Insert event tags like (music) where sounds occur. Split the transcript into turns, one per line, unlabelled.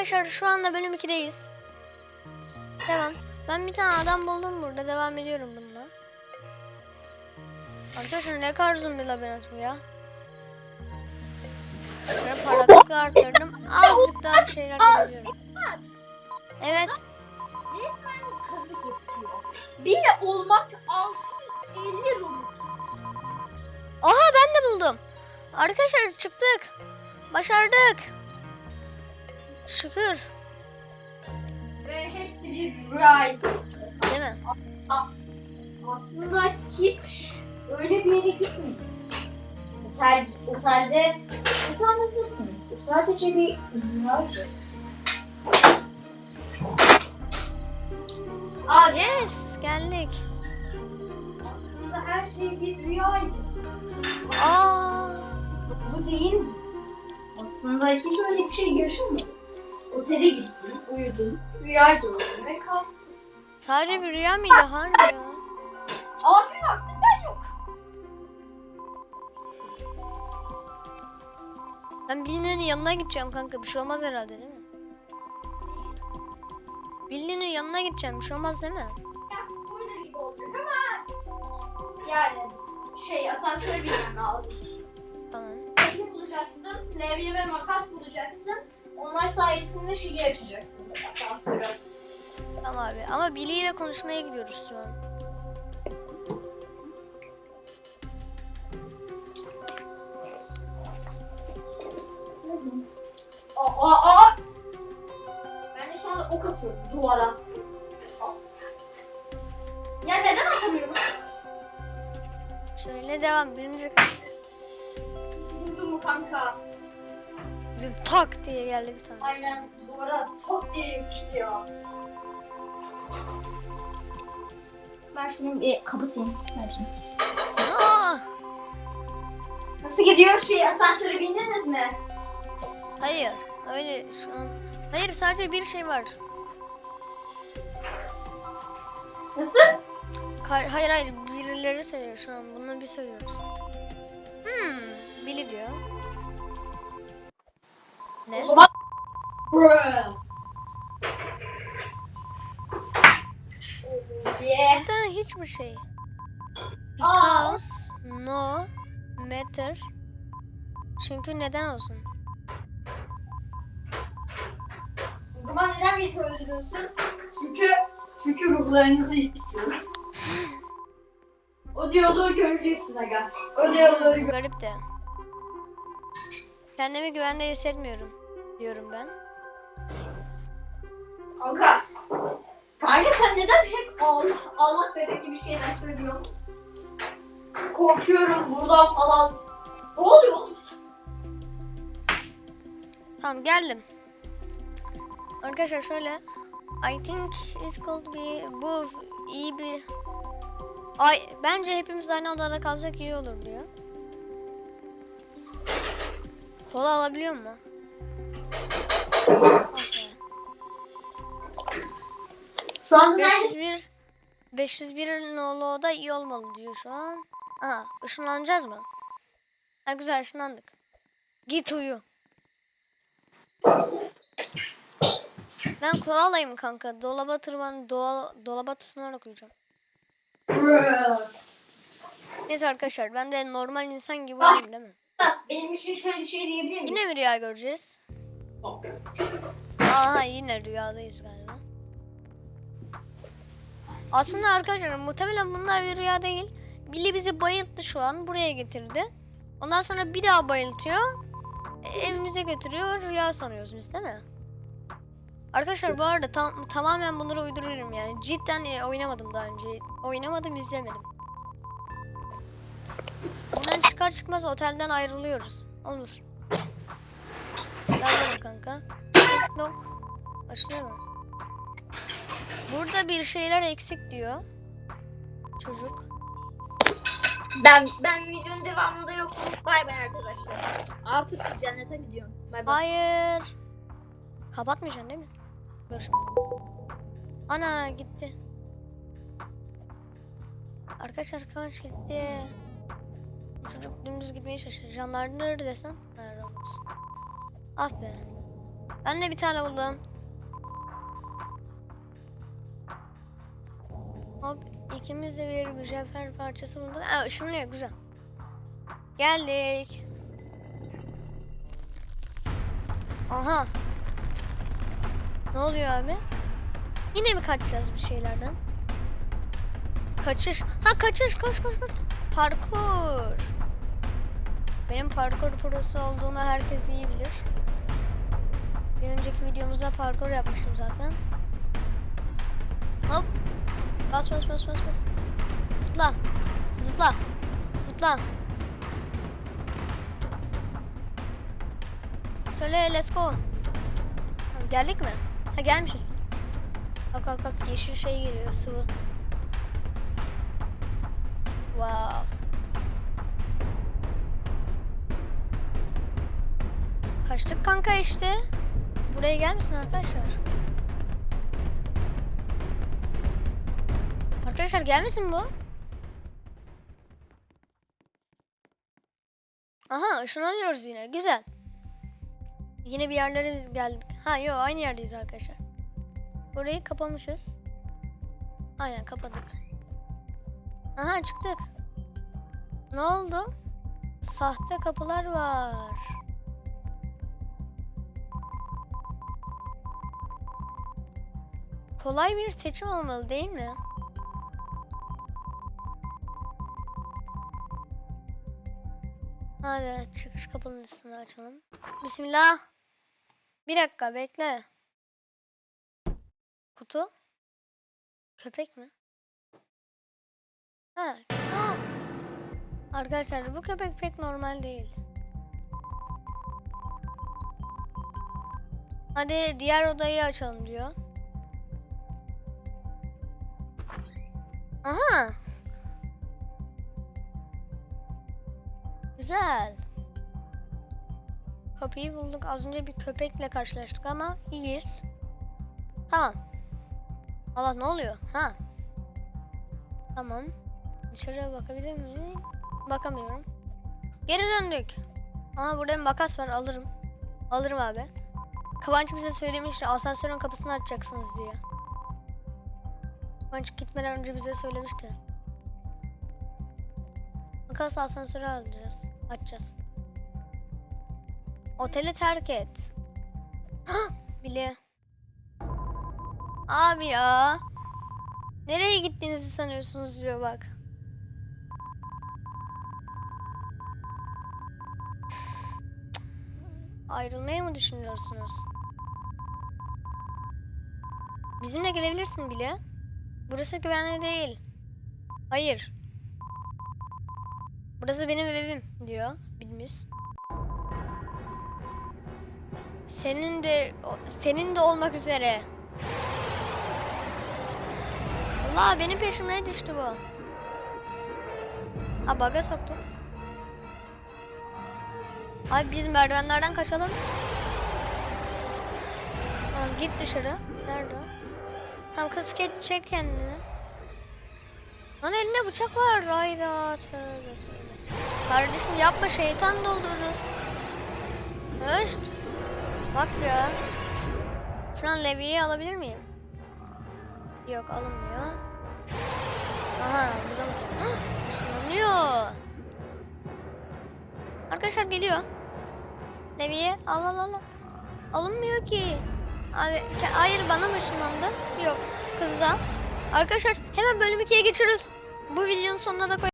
arkadaşlar şu anda bölüm 2'deyiz. Devam. Ben bir tane adam buldum burada. Devam ediyorum bununla. Arkadaşlar ne kadar bir labirent bu ya. Şöyle parlaklığı arttırdım. Azıcık daha şeyler yapıyorum. Evet.
Resmen kazık yapıyor. Bir olmak 650 Robux.
Aha ben de buldum. Arkadaşlar çıktık. Başardık. Şükür.
Ve hepsi bir rüyaydı.
Değil mi?
Aslında hiç öyle bir yere gitmedik. Otel, otelde otelsizsiniz. O sadece bir rüyaydı. Abi
Yes geldik.
aslında her şey bir rüyaydı.
Aa.
Bu değil mi? Aslında hiç öyle bir şey yaşamadım. Otele gittin, uyudun, rüya gördün ve kalktın.
Sadece bir rüya mıydı harbi ya?
Ama bir baktım ben yok.
Ben Billy'nin yanına gideceğim kanka bir şey olmaz herhalde değil mi? Billy'nin yanına gideceğim bir şey olmaz değil mi?
Ya spoiler gibi olacak ama yani şey asansöre binmem lazım.
Tamam.
Peki bulacaksın, levye ve makas bulacaksın. Onlar sayesinde şeyi açacaksınız asansörü.
Tamam abi ama Billy ile konuşmaya gidiyoruz şu an.
Aa, aa, aa! Ben de şu anda ok atıyorum duvara. Ya neden atamıyorum?
Şöyle devam birimizi kaç.
Vurdum mu kanka?
Bizim tak diye geldi bir tane.
Aynen duvara top diye yapıştı ya. Ben şunu bir kapatayım. Ver şunu.
Aa!
Nasıl gidiyor şey asansöre bindiniz mi?
Hayır öyle şu an. Hayır sadece bir şey var.
Nasıl?
Ka- hayır hayır birileri söylüyor şu an bunu bir söylüyoruz. Hmm Billy diyor. Ne?
O zaman yeah.
Neden hiçbir şey?
Aa.
Because no matter. Çünkü neden olsun?
O zaman neden beni öldürüyorsun? Çünkü çünkü ruhlarınızı istiyorum. o diyaloğu göreceksin aga. O diyaloğu gör.
Garip de. Kendimi güvende hissetmiyorum diyorum ben.
Kanka. Kanka sen neden hep Allah, Allah bebek gibi şeyler söylüyorsun? Korkuyorum buradan falan. Ne oluyor oğlum sen?
Tamam geldim. Arkadaşlar şöyle. I think it's called be bu iyi bir Ay bence hepimiz aynı odada kalsak iyi olur diyor. Kola alabiliyor mu?
Şu anda neredesin?
501 501 nolu iyi olmalı diyor şu an. Aha ışınlanacağız mı? Ha güzel ışınlandık. Git uyu. Ben kola alayım kanka. Dolaba tırman, dola, dolaba tutunarak uyuyacağım. Neyse arkadaşlar ben de normal insan gibi uyuyayım değil mi?
Benim için şöyle bir şey diyebilir misin?
Yine mi rüya göreceğiz? Aha yine rüyadayız galiba. Aslında arkadaşlar muhtemelen bunlar bir rüya değil. Billy bizi bayılttı şu an buraya getirdi. Ondan sonra bir daha bayıltıyor. E, Evimize götürüyor rüya sanıyoruz biz değil mi? Arkadaşlar bu arada tam, tamamen bunları uyduruyorum yani. Cidden e, oynamadım daha önce. Oynamadım izlemedim. Buradan çıkar çıkmaz otelden ayrılıyoruz. Olur. Geldim kanka. Nok. Başlıyor mu? Burada bir şeyler eksik diyor. Çocuk.
Ben ben videonun devamında yokum. Bay bay arkadaşlar. Artık cennete gidiyorum. Bay bay.
Hayır. Kapatmayacaksın değil mi? Görüşürüz. Ana gitti. Arkadaşlar kaç gitti. Çocuk dümdüz gitmeye çalışıyor. Canlar nerede desem? Ha, Roblox. Ah be. Ben de bir tane buldum. Hop ikimiz de bir mücevher parçası bulduk. Aa ışınlıyor güzel. Geldik. Aha. Ne oluyor abi? Yine mi kaçacağız bir şeylerden? Kaçış. Ha kaçış koş koş koş. Parkur. Benim parkur prosu olduğumu herkes iyi bilir. Bir önceki videomuzda parkur yapmıştım zaten. Hop. Bas bas bas bas bas. Zıpla. Zıpla. Zıpla. Şöyle let's go. Geldik mi? Ha gelmişiz. Bak bak bak yeşil şey geliyor sıvı. Wow. Kaçtık kanka işte. Buraya gelmesin arkadaşlar. Arkadaşlar gelmesin bu. Aha ışınlanıyoruz yine. Güzel. Yine bir yerlere biz geldik. Ha yok aynı yerdeyiz arkadaşlar. Burayı kapamışız. Aynen kapadık. Aha çıktık. Ne oldu? Sahte kapılar var. Kolay bir seçim olmalı değil mi? Hadi çıkış kapının üstünü açalım. Bismillah. Bir dakika bekle. Kutu. Köpek mi? Ha. (gasps) Arkadaşlar bu köpek pek normal değil. Hadi diğer odayı açalım diyor. Aha. Güzel. Kapıyı bulduk. Az önce bir köpekle karşılaştık ama iyiyiz. Tamam. Allah ne oluyor? Ha. Tamam. Dışarıya bakabilir miyim? Bakamıyorum. Geri döndük. Ama burada bir makas var alırım. Alırım abi. Kıvanç bize söylemişti asansörün kapısını açacaksınız diye. Kıvanç gitmeden önce bize söylemişti. Makas asansörü alacağız. Açacağız. Oteli terk et. Bile. Abi ya. Nereye gittiğinizi sanıyorsunuz diyor bak. Ayrılmayı mı düşünüyorsunuz? Bizimle gelebilirsin bile. Burası güvenli değil. Hayır. Burası benim evim diyor Bilmiz. Senin de senin de olmak üzere. Allah benim peşime düştü bu. Ha baga soktuk. Abi biz merdivenlerden kaçalım. Tamam git dışarı. Nerede o? Tamam kız çek, kendini. Lan elinde bıçak var. Hayda tövbe. Kardeşim yapma şeytan doldurur. Höşt. Bak ya. Şu an levyeyi alabilir miyim? Yok alınmıyor. Aha burada mı? Işınlanıyor. Arkadaşlar geliyor. Al al al. al. Alınmıyor ki. Abi hayır bana mı ışınlandı? Yok kızda. Arkadaşlar hemen bölüm 2'ye geçiyoruz. Bu videonun sonuna da koy.